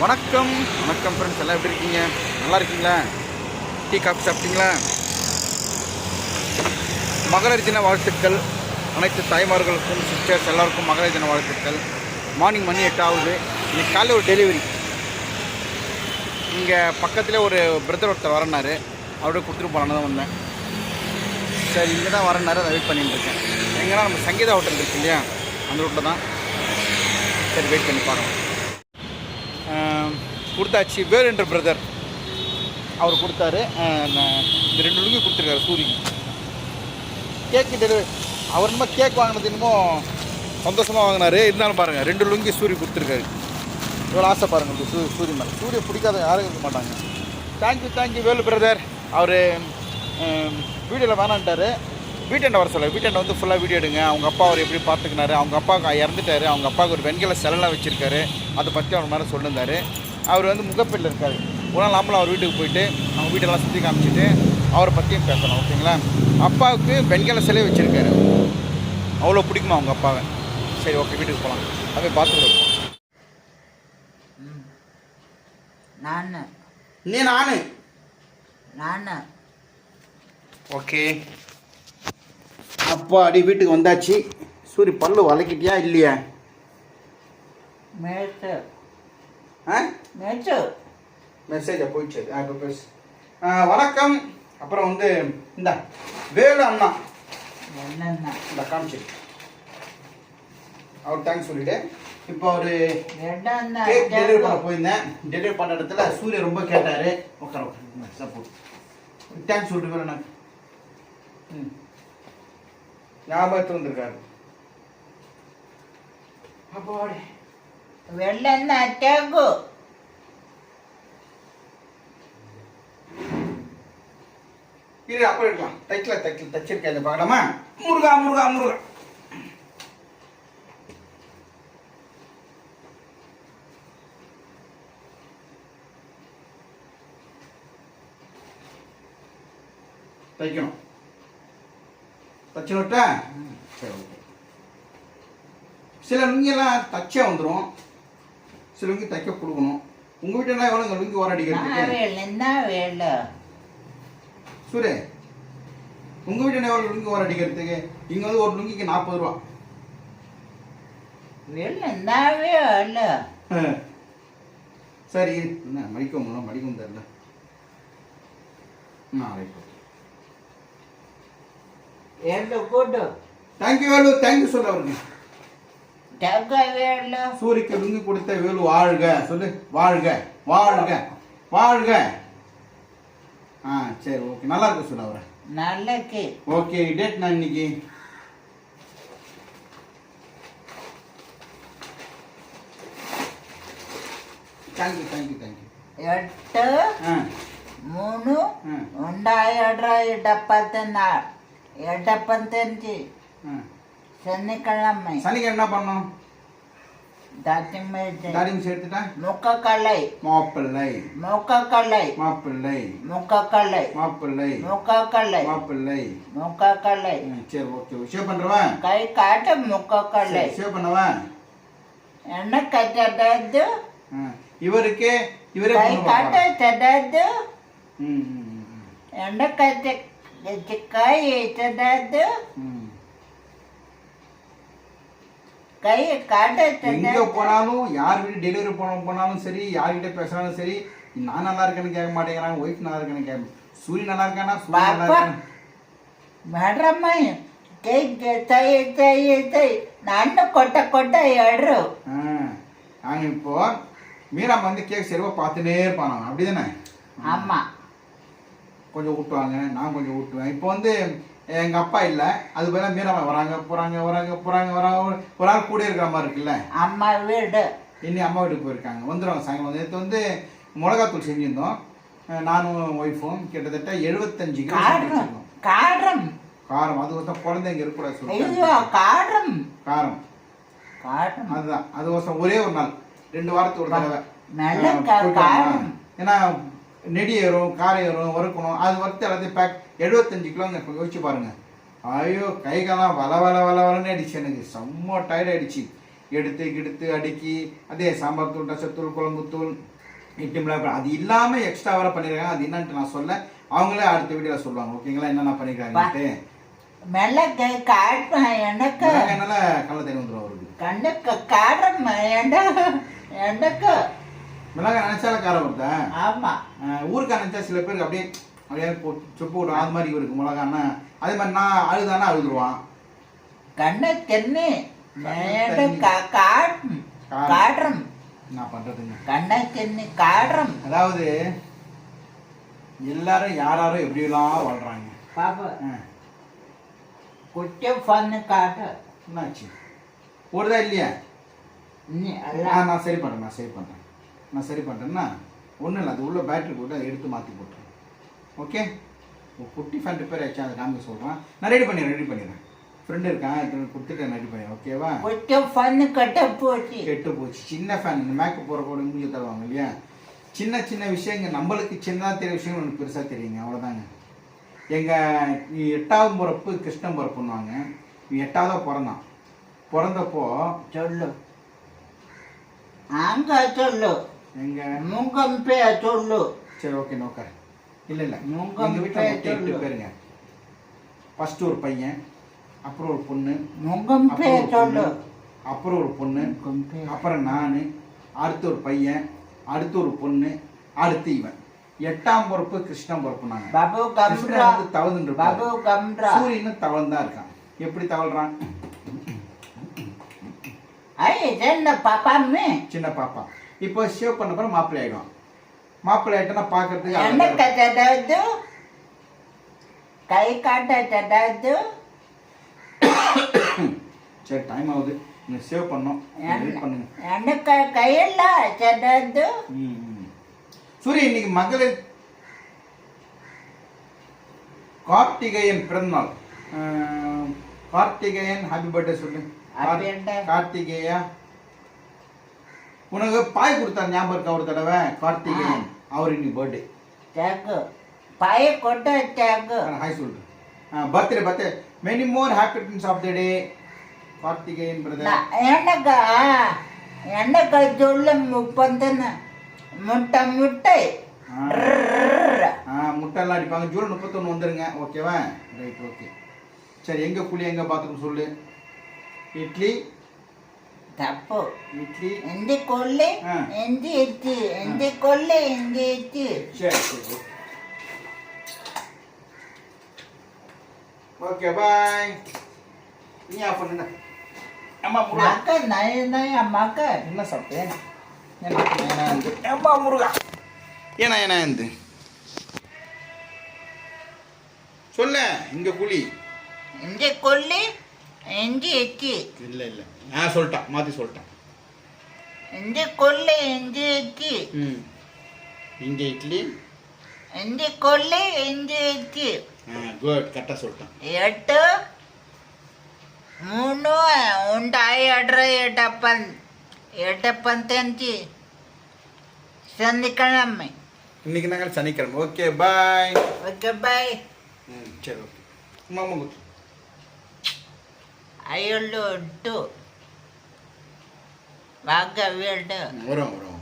வணக்கம். வணக்கம் ஃப்ரெண்ட்ஸ் எல்லாம் எப்படி இருக்கீங்க? நல்லா இருக்கீங்களா? டீ காஃபி சாப்பிட்டீங்களா? மகளிர் தின வாழ்த்துக்கள். அனைத்து தாய்மார்களுக்கும் சிஸ்டர்ஸ் எல்லாருக்கும் மகளிர் தின வாழ்த்துக்கள். மார்னிங் மணி எட்டு ஆகுது. இன்னைக்கு காலையில் ஒரு டெலிவரி இங்கே பக்கத்தில் ஒரு பிரதர் ஒருத்தர் வரனாரு அவரோட கொடுத்துட்டு போலான்னு தான் வந்தேன். சரி இங்கே தான் வரனாரு அதை வெயிட் பண்ணிட்டு இருக்கேன். எங்கன்னா நம்ம சங்கீதா ஹோட்டல் இருக்கு இல்லையா? அந்த ரூட்டில் தான். சரி வெயிட் பண்ணி பார்க்கலாம். கொடுத்தாச்சு. வேறு என்ற பிரதர் அவர் கொடுத்தாரு. நான் இந்த ரெண்டு லுங்கி கொடுத்துருக்காரு சூரியன் கேக்கு டெலிவரி அவர் என்னமோ கேக் வாங்கினது என்னமோ சந்தோஷமாக வாங்கினாரு. இருந்தாலும் பாருங்கள் ரெண்டு லுங்கி சூரி கொடுத்துருக்காரு. இவ்வளோ ஆசை பாருங்கள் சூ சூரிய மேலே. சூரிய பிடிக்காத யாரும் இருக்க மாட்டாங்க. Thank you thank you Velu brother அவர் வீடியோவில் வேணான்ட்டாரு. வீட்டெண்டை வர சொல்ல வீட்டெண்டை வந்து ஃபுல்லாக வீடியோ எடுங்க. அவங்க அப்பா அவர் எப்படி பார்த்துக்கினாரு அவங்க அப்பா இறந்துட்டாரு. அவங்க அப்பாவுக்கு ஒரு வெண்கல சிலைலாம் வச்சுருக்காரு. அதை பற்றி அவர் மேலே சொல்லியிருந்தார் அவர் வந்து முகப்பேட்டில் இருக்கார். ஒரு நாள் நம்மளும் அவர் வீட்டுக்கு போயிட்டு அவங்க வீட்டெல்லாம் சுற்றி காமிச்சிட்டு அவரை பற்றியும் பேசணும் ஓகேங்களா? அப்பாவுக்கு வெண்கல சிலை வச்சுருக்காரு. அவ்வளோ பிடிக்குமா அவங்க அப்பாவை? சரி ஓகே வீட்டுக்கு போகலாம் அப்படியே பார்த்துட்டு நான். நீ நான். நான். ஓகே. அப்பா அடி வீட்டுக்கு வந்தாச்சு. சூரி பல்லு வளைக்கிட்டியா இல்லையா? மெசேஜா போயிடுச்சு. ஆ இப்போ பேசு. வணக்கம். அப்புறம் வந்து இந்த வேலு அண்ணா. என்ன இந்த காமிச்சு. அவர் தேங்க்ஸ் சொல்லிட்டு இப்போ ஒரு கேக் டெலிவரி பண்ண போயிருந்தேன். டெலிவரி பண்ண இடத்துல சூரிய ரொம்ப கேட்டார். உட்கார சப்போர்ட் தேங்க்ஸ் சொல்லிட்டு போகிறேன் நான் ம். ஞாபகத்து வந்திருக்காரு. அப்போடி വെള്ളം നറ്റാക്കൂ இது அப்போ இருக்கலாம் தைக்கல தைக்கல தச்சிருக்கேன். பார்க்கலாமா? முருகா முருகா முருகா. தைக்கணும். தச்சு விட்ட சரி ஓகே. சில லுங்கியெல்லாம் தச்சே வந்துடும் சில நுங்கி தைக்க கொடுக்கணும். உங்க உங்கள் வீட்டில் எவ்வளோ லுங்கி ஓரடிக்கிறது சூரே உங்கள் வீட்டில் எவ்வளோ லுங்கி ஓரடிக்கிறதுக்கு? இங்க வந்து ஒரு நுங்கிக்கு நாற்பது ரூபா. சரி என்ன மடிக்க முடியல மடிக்கும் தெரியல ஆ right thank you Velu thank you சொல்ல அவருக்கு சூரியக்கு லுங்கி கொடுத்த வேலு வாழ்க. சொல்லு. வாழ்க. வாழ்க. வாழ்க. ஆ சரி ஓகே. நல்லா இருக்கு சொல்ல அவரை. நல்லா இருக்கு. ஓகே டேட் நான் இன்னைக்கு? தேங்க்யூ தேங்க்யூ தேங்க்யூ எட்டு மூணு ரெண்டாயிரம் எட்டு பத்து நாள் எடப்பன் தெரிஞ்சு சனிக்கிழமை. சனிக்கிழமை என்ன பண்ணணும்? தாட்டிமை தாடிம் சேர்த்துட்டா? முக்கக்கல்லை மாப்பிள்ளை. முக்கக்கல்லை மாப்பிள்ளை. முக்கக்கல்லை மாப்பிள்ளை. முக்கக்கல்லை மாப்பிள்ளை. முக்கக்கல்லை சரி ஓகே. சேவ் பண்றவா கை காட்ட முக்கக்கல்லை சேவ் பண்ணவா என்ன கட்டது இவருக்கு இவரே கை காட்ட தடது என்ன கட்ட ம் ம், ம், ಎಣ್ಣೆ ಕಟ್ಟ ಕೈ ತದದ್ದು ம். ಕೈ ಕಾಟ எங்க ತದದ್ದು போனாலும் யார் வீட்டு டெலிவரி போன போனாலும் சரி யார்கிட்ட பேசினாலும் சரி நான் நல்லா இருக்கேன்னு கேட்க மாட்டேங்கிறாங்க ஒய்ஃப் நல்லா இருக்கேன்னு கேட்க சூரிய நல்லா இருக்கானா சூரிய நல்லா பாப்பா. இருக்கானா ಮಾಡ್ರಮ್ಮ ಕೈ ತೈ ತೈ ತೈ ನಾನು ಕೊಟ್ಟ ಕೊಟ್ಟ ಎಡ್ರು ஆ, நாங்க இப்போ மீரா வந்து கேக் சரிவா பார்த்துட்டே இருப்பான் அப்படி தானே ಅಮ್ಮ கொஞ்சம் ஊட்டுவாங்க நான் கொஞ்சம் ஊட்டுவேன். இப்போ வந்து எங்கள் அப்பா இல்லை. அது பதிலாக மீரம்மா வராங்க போகிறாங்க வராங்க போகிறாங்க வராங்க ஒரு ஆள் கூட இருக்கிற மாதிரி இருக்குல்ல. அம்மா வீடு. இன்னி அம்மா வீட்டுக்கு போயிருக்காங்க. வந்துடுவாங்க சாயங்காலம் நேற்று வந்து மிளகாத்தூள் செஞ்சுருந்தோம். நானும் ஒய்ஃபும் கிட்டத்தட்ட எழுபத்தஞ்சு கிலோ காரம். காரம். அது ஒருத்தம் குழந்தைங்க இருக்கக்கூடாது காரம். காரம். காரம். அதுதான். அது ஒருத்தம் ஒரே ஒரு நாள். ரெண்டு வாரத்துக்கு ஒரு தடவை. ஏன்னா நெடி ஏறும் காரை ஏறும் வறுக்கணும் அது வறுத்து எல்லாத்தையும் பேக் எழுபத்தஞ்சு கிலோங்க இப்போ யோசிச்சு பாருங்க. ஐயோ கை காலம் வல வல வல வலன்னு அடிச்சு எனக்கு. செம்ம டயர்ட் ஆயிடுச்சு. எடுத்து கிடுத்து அடுக்கி அதே சாம்பார் தூள் ரசத்தூள் குழம்பு தூள் இட்லி மிளகா அது இல்லாமல் எக்ஸ்ட்ரா வர பண்ணியிருக்காங்க அது என்னன்ட்டு நான் சொல்ல. அவங்களே அடுத்த வீடியோவில் சொல்லுவாங்க. ஓகேங்களா? என்னென்ன பண்ணியிருக்காங்கன்ட்டு மிளகு காட்டுமா எனக்கு. என்னால கள்ள தண்ணி வந்துடும் அவருக்கு. கண்ணுக்கு எனக்கு எனக்கு மிளகாய் நினைச்சால காரம் வருதா ஆமா ஊருக்கா நினைச்சா சில பேருக்கு அப்படியே அப்படியே சொப்பு விடும் அது மாதிரி இவருக்கு மிளகான்னா அதே மாதிரி நான் அழுதானா அழுதுருவான். கண்ணு தென்னி. காடுறம் நான் பண்றதுங்க? கண்ணை தென்னி காடுறம் அதாவது எல்லாரும் யாராரும் எப்படியெல்லாம் வாழ்றாங்க. பாப்பா குட்டி பண்ணு காட்டு. என்னாச்சு? ஒருதா இல்லையா? நான் சரி பண்றேன் நான் சரி பண்றேன். நான் சரி பண்றேன்னா ஒன்றும் இல்லை அது உள்ள பேட்டரி போட்டு அதை எடுத்து மாற்றி போட்டுறேன். ஓகே ஒரு குட்டி ஃபேன் ரிப்பேர் ஆச்சு அதை காமிக்க சொல்கிறேன் நான் ரெடி பண்ணிடுறேன் ரெடி பண்ணிடுறேன். ஃப்ரெண்டு இருக்கான் இது கொடுத்துட்டு ரெடி பண்ணிடுறேன். ஓகேவா குட்டி பண்ணு கட்ட போச்சு. கெட்டு போச்சு. சின்ன ஃபேன் இந்த மேக்கப் போகிற கூட மூஞ்சி தருவாங்க இல்லையா? சின்ன சின்ன விஷயங்கள் நம்மளுக்கு சின்னதாக தெரிய விஷயம் எனக்கு பெருசாக தெரியுங்க. அவ்வளோதாங்க எங்கள் எட்டாவது பிறப்பு கிருஷ்ணன் பிறப்புன்னுவாங்க. எட்டாவதாக பிறந்தான். பிறந்தப்போ சொல்லு. அங்க சொல்லு. எங்கள் முங்கம் பேர் சொல்லு. சரி ஓகே நோக்கர் இல்லை இல்லை. உங்க எங்கள் வீட்டில் பேர் மொத்தம் எட்டு சொல்லு. பேருங்க. ஃபஸ்ட்டு ஒரு பையன் அப்புறம் ஒரு பொண்ணு அப்புறம் ஒரு சொல்லு. பொண்ணு, அப்புறம் ஒரு பொண்ணு பேர் அப்புறம் நான் அடுத்து ஒரு பையன் அடுத்து ஒரு பொண்ணு அடுத்து இவன். எட்டாம் பொறுப்பு கிருஷ்ணன் பொறுப்பு நாங்க. பாபு கிருஷ்ணன் கம்ரா வந்து தவழ்ந்து பாபு கம்ரா. சூரியனும் தவழ்ந்தா இருக்கான். எப்படி தவழ்றான்? ஐ என்ன பாப்பா மீ சின்ன பாப்பா. இப்போ ஷேவ் பண்ண பிறகு மாப்பிள்ளை ஆயிடும் மாப்பிள்ளை ஆயிட்டனா பார்க்கறதுக்கு என்ன கை காட்ட கட்டது சரி டைம் ஆகுது. நீ சேவ் பண்ணோம் வெயிட் பண்ணுங்க. எனக்கு கையில கட்டது ம், ம். சூரிய இன்னைக்கு மகளிர் கார்த்திகேயன் பிறந்தநாள். கார்த்திகேயன் ஹாப்பி பர்த்டே சொல்லு. கார்த்திகேயா? உனக்கு பாய் கொடுத்தார் ஞாபகம் இருக்கா ஒரு தடவை? கார்த்திகேயன் அவர் இன்னைக்கு பர்த்டே தேக்கு பாய கொட்ட தேக்கு ஹாய் சொல்லு. Birthday birthday many more happy returns of the day Karthikeyan brother எனக்கு எனக்கு சொல்லு முப்பந்தன முட்டை முட்டை. முட்டைலாம் அடிப்பாங்க. ஜூலை முப்பத்தொன்று வந்துருங்க. ஓகேவா ரைட் ஓகே சரி எங்கே குழி எங்கே பாத்ரூம் சொல்லு. இட்லி தப்பு. இட்லி எந்தி கொல்லி ஆ. எந்தி எத்தி? எந்தி கொல்லி எந்தி எத்தி? சரி சரி. Okay bye. நீ ஆஃப் பண்ணுங்க அம்மா முருகா. மக்க நய நய மக்க என்ன சாப்பிட்டேன் அம்மா முருகா. ஏன்னா இந்த. சொல்ல இங்க குழி. எந்தி கொல்லி எஞ்சி எச்சி இல்ல இல்ல. நான் சொல்லிட்டேன் மாத்தி சொல்லிட்டேன். எஞ்சி கொள்ளை எஞ்சி எச்சி ம். இங்க இட்லி. எஞ்சி கொள்ளை எஞ்சி எச்சி ஆ குட் கரெக்டா சொல்லிட்டேன். எட்டு மூணு உண்டாய் எட்ர எட்டப்பன். எட்டப்பன் தெரிஞ்சு சனிக்கிழமை. இன்னைக்கு நாங்கள் சனிக்கிழமை. ஓகே பாய் ஓகே பாய் ம் சரி ஓகே மாமா அயலோட்டு வாங்க வீடு. வரும் வரும்.